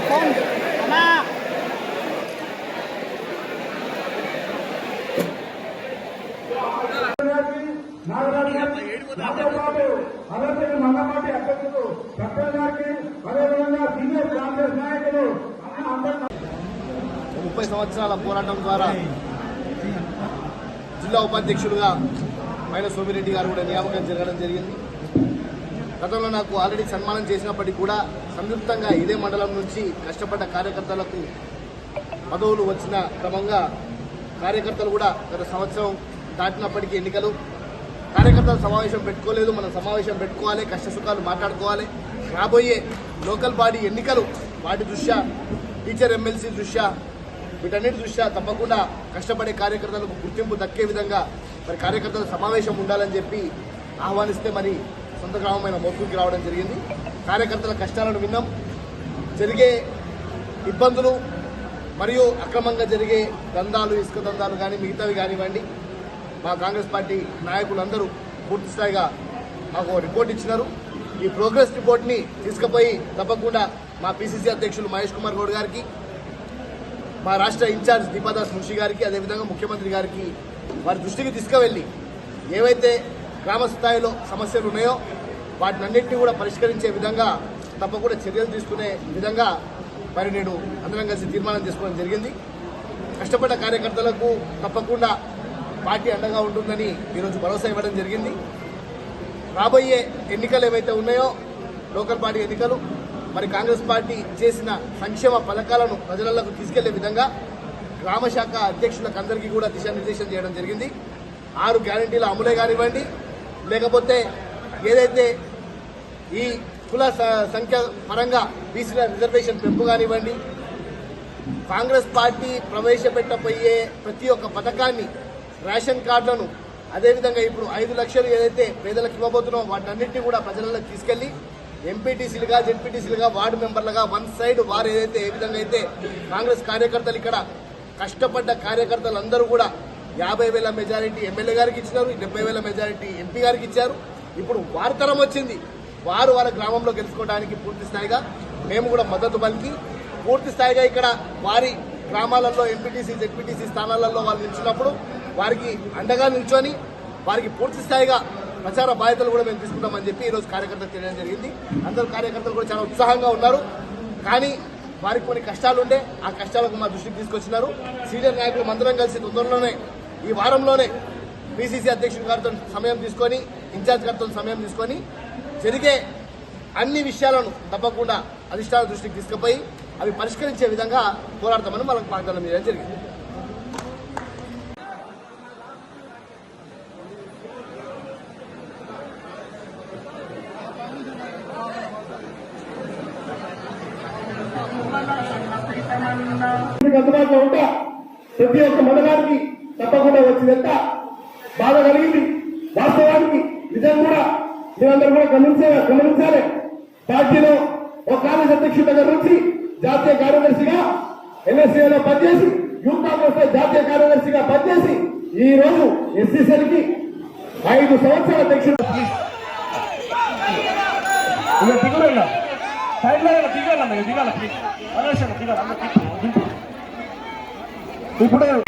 Phone అన్నా మంగపాటి అధ్యక్షుడు సత్యం గారికి అదేవిధంగా సీనియర్ కాంగ్రెస్ నాయకులు ముప్పై సంవత్సరాల పోరాటం ద్వారా జిల్లా ఉపాధ్యక్షుడుగా మైన సోమిరెడ్డి గారు కూడా నియామకం జరగడం జరిగింది. గతంలో నాకు ఆల్రెడీ సన్మానం చేసినప్పటికీ కూడా సంయుక్తంగా ఇదే మండలం నుంచి కష్టపడ్డ కార్యకర్తలకు పదవులు వచ్చిన క్రమంగా కార్యకర్తలు కూడా గత సంవత్సరం దాటినప్పటికీ ఎన్నికలు. కార్యకర్తల సమావేశం పెట్టుకోలేదు మనం సమావేశం పెట్టుకోవాలి కష్టసుఖాలు మాట్లాడుకోవాలి. రాబోయే లోకల్ బాడీ ఎన్నికలు వాటి దృష్ట్యా టీచర్ ఎమ్మెల్సీ దృష్ట్యా వీటన్నిటి దృష్ట్యా తప్పకుండా కష్టపడే కార్యకర్తలకు గుర్తింపు దక్కే విధంగా మరి కార్యకర్తల సమావేశం ఉండాలని చెప్పి ఆహ్వానిస్తే మరి సొంత గ్రామమైన మొత్తుకి రావడం జరిగింది. కార్యకర్తల కష్టాలను విన్నాం. జరిగే ఇబ్బందులు మరియు అక్రమంగా జరిగే దందాలు ఇసుక దందాలు కానీ మిగతావి కానివ్వండి మా కాంగ్రెస్ పార్టీ నాయకులందరూ పూర్తి స్థాయిగా మాకు ఒక రిపోర్ట్ ఇచ్చినారు. ఈ ప్రోగ్రెస్ రిపోర్ట్ని తీసుకుపోయి తప్పకుండా మా పిసిసి అధ్యక్షులు మహేష్ కుమార్ గౌడ్ గారికి మా రాష్ట్ర ఇన్ఛార్జ్ దీపాదాస్ మున్షి గారికి అదేవిధంగా ముఖ్యమంత్రి గారికి వారి దృష్టికి తీసుకువెళ్ళి ఏవైతే గ్రామ స్థాయిలో సమస్యలు ఉన్నాయో వాటినన్నింటినీ కూడా పరిష్కరించే విధంగా తప్పకుండా చర్యలు తీసుకునే విధంగా మరి నేను అందరం కలిసి తీర్మానం చేసుకోవడం జరిగింది. కష్టపడ్డ కార్యకర్తలకు తప్పకుండా పార్టీ అండగా ఉంటుందని ఈరోజు భరోసా ఇవ్వడం జరిగింది. రాబోయే ఎన్నికలు ఏవైతే ఉన్నాయో లోకల్ పార్టీ ఎన్నికలు మరి కాంగ్రెస్ పార్టీ చేసిన సంక్షేమ పథకాలను ప్రజలకు తీసుకెళ్ళే విధంగా గ్రామ శాఖ అధ్యక్షులకు అందరికీ కూడా దిశానిర్దేశం చేయడం జరిగింది. ఆరు గ్యారంటీల అమలే కానివ్వండి లేకపోతే ఏదైతే ఈ కుల స- సంఖ్య పరంగా బీసీల రిజర్వేషన్ పెంపు కానివ్వండి కాంగ్రెస్ పార్టీ ప్రవేశపెట్టబోయే ప్రతి ఒక్క పథకాన్ని రేషన్ కార్డులను అదేవిధంగా ఇప్పుడు ఐదు లక్షలు ఏదైతే పేదలకు ఇవ్వబోతున్నామో వాటన్నింటినీ కూడా ప్రజలలో తీసుకెళ్ళి ఎంపీటీసీలుగా జెడ్పీటీసీలుగా వార్డు మెంబర్లుగా వన్ సైడ్ వారు ఏదైతే ఏ విధంగా అయితే కాంగ్రెస్ కార్యకర్తలు ఇక్కడ కష్టపడ్డ కార్యకర్తలందరూ కూడా యాభై వేల మెజారిటీ ఎమ్మెల్యే గారికి ఇచ్చినారు డెబ్బై వేల మెజారిటీ ఎంపీ గారికి ఇచ్చారు. ఇప్పుడు వారితరం వచ్చింది. వారు వారి గ్రామంలో గెలుచుకోవడానికి పూర్తి స్థాయిగా మేము కూడా మద్దతు పలికి పూర్తి స్థాయిగా ఇక్కడ వారి గ్రామాలలో ఎంపీటీసీ జెడ్పీటీసీ స్థానాలలో వాళ్ళు నిలిచినప్పుడు వారికి అండగా నిల్చొని వారికి పూర్తి స్థాయిగా ప్రచార బాధ్యతలు కూడా మేము తీసుకుంటామని చెప్పి ఈరోజు కార్యకర్తలు తెలియడం జరిగింది. అందరూ కార్యకర్తలు కూడా చాలా ఉత్సాహంగా ఉన్నారు. కానీ వారికి కొన్ని కష్టాలు ఉండే ఆ కష్టాలకు మా దృష్టికి తీసుకొచ్చినారు. సీనియర్ నాయకులు అందరం కలిసి తొందరలోనే ఈ వారంలోనే పిసిసి అధ్యక్షుడి గారితో సమయం తీసుకొని ఇన్ఛార్జ్ గారితో సమయం తీసుకొని జరిగే అన్ని విషయాలను తప్పకుండా అధిష్టాన దృష్టికి తీసుకుపోయి అవి పరిష్కరించే విధంగా పోరాడతామని వాళ్ళకి వాగ్దానం చేయడం జరిగింది. ప్రతి ఒక్క మండలానికి తప్పకుండా వచ్చినంత బాధ కలిగింది. వాస్తవానికి నిజం కూడా మీరందరూ కూడా గమనించే గమనించాలి. పార్టీలో ఒక కాంగ్రెస్ అధ్యక్షుడి దగ్గర నుంచి జాతీయ కార్యదర్శిగా ఎన్ఎస్ఏలో పనిచేసి యూత్ కాంగ్రెస్లో జాతీయ కార్యదర్శిగా పనిచేసి ఈ రోజు ఎస్సీసీకి ఐదు సంవత్సరాల అధ్యక్షుడు ఇక